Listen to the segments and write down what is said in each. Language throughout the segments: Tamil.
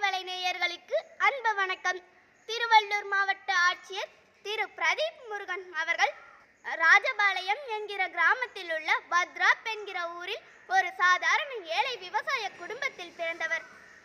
அறிவலை நேயர்களுக்கு அன்பு வணக்கம். திருவள்ளூர் மாவட்ட ஆட்சியர் திரு பிரதீப் முருகன் அவர்கள் ராஜபாளையம் என்கிற கிராமத்தில் உள்ள பத்ராப் என்கிற ஊரில் ஒரு சாதாரண ஏழை விவசாய குடும்பத்தில் பிறந்தவர்.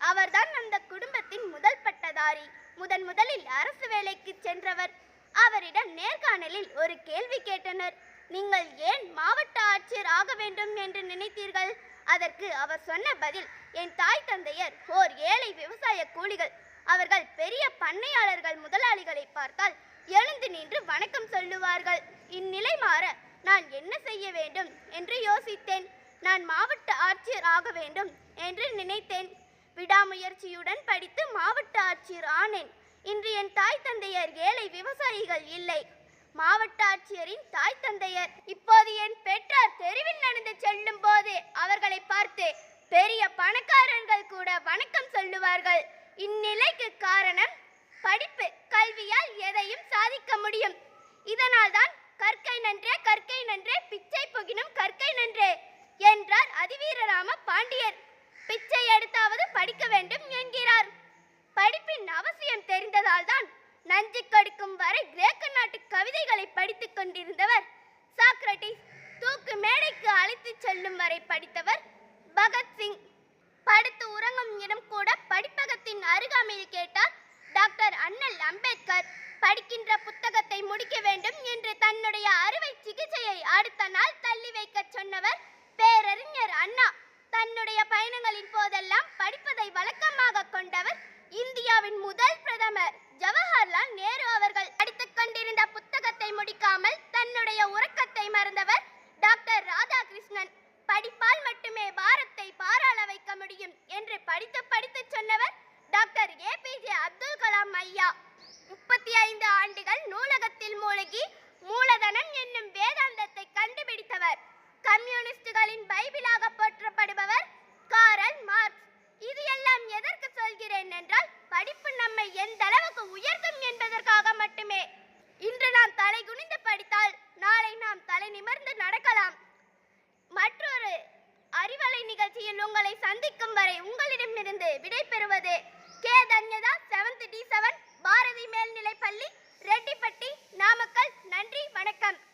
அவர்தான் அந்த குடும்பத்தின் முதல் பட்டதாரி. முதன் முதலில் அரசு வேலைக்கு சென்றவர். அவரிடம் நேர்காணலில் ஒரு கேள்வி கேட்டனர். நீங்கள் ஏன் மாவட்ட ஆட்சியர் ஆக வேண்டும் என்று நினைத்தீர்கள்? அதற்கு அவர் சொன்ன பதில் என் தாய் தந்தையர் ஓர் ஏழை விவசாய கூலிகள். அவர்கள் பெரிய பண்ணையாளர்கள் முதலாளிகளை பார்த்தால் எழுந்து நின்று வணக்கம் சொல்லுவார்கள். இந்நிலை மாற நான் என்ன செய்ய வேண்டும் என்று யோசித்தேன். நான் மாவட்ட ஆட்சியர் ஆக வேண்டும் என்று நினைத்தேன். விடாமுயற்சியுடன் படித்து மாவட்ட ஆட்சியர் ஆனேன். இன்று என் தாய் தந்தையர் ஏழை விவசாயிகள் இல்லை. மாவட்ட ஆட்சியரின் தாய் தந்தையர் இப்போது என் பெற்றார் தெருவில் நடந்து செல்லும் போது அவர்களை பார்த்து பெரிய பணக்காரர்கள் கூட வணக்கம் சொல்லுவார்கள் இந்நிலைக்கு காரணம் படிப்பு கல்வியால் எதையும் சாதிக்க முடியும். இதனால்தான் கற்கை நன்றே கற்கை நன்றே பிச்சை புகினும் கற்கை நன்றே என்றார் அதிவீரராம பாண்டியர். பிச்சை எடுத்தாவது படிக்க வேண்டும் என்கிறார். படிப்பின் அவசியம் தெரிந்ததால் தான் நஞ்சு கடுக்கும் வரை கிரேக்க நாட்டு கவிதைகளை படித்துக் கொண்டிருந்தவர். சாக்ரட்டிஸ் தூக்கு மேடைக்கு அழைத்து செல்லும் வரை படித்தவர் பகத்சிங் படுத்து உறங்கும் இடம் கூட படிப்பகத்தின் அருகாமையில் கேட்டார் டாக்டர் அண்ணல் அம்பேத்கர் படிக்கின்ற புத்தகத்தை முடிக்க வேண்டும் என்று தன்னுடைய அறுவை சிகிச்சையை அடுத்த நாள் தள்ளி வைக்க சொன்னவர் பேரறிஞர் அண்ணா. தன்னுடைய பயணங்களின் போதெல்லாம் படிப்பதை வழக்கமாக கொண்டவர் இந்தியாவின் முதல் பிரதமர். ஜவஹர்லால் நேரு அவர்கள் படித்துக் கொண்டிருந்த புத்தகத்தை முடிக்காமல் தன்னுடைய உறக்கத்தை மறந்தவர் டாக்டர் ராதாகிருஷ்ணன். படிப்பால் மட்டுமே பாரத்தை பாராள வைக்க முடியும் என்று படித்து படித்து சொன்னவர் டாக்டர் ஏபிஜே அப்துல் கலாம் ஐயா. தலை நிமிர்ந்து நடக்கலாம். மற்றொரு அறிவலை நிகழ்ச்சியில் உங்களை சந்திக்கும் வரை உங்களிடமிருந்து விடை பெறுவது K. Dhanyatha seventh D seven Bharathi மேல்நிலைப்பள்ளி ரெட்டிப்பட்டி நாமக்கல். நன்றி வணக்கம்.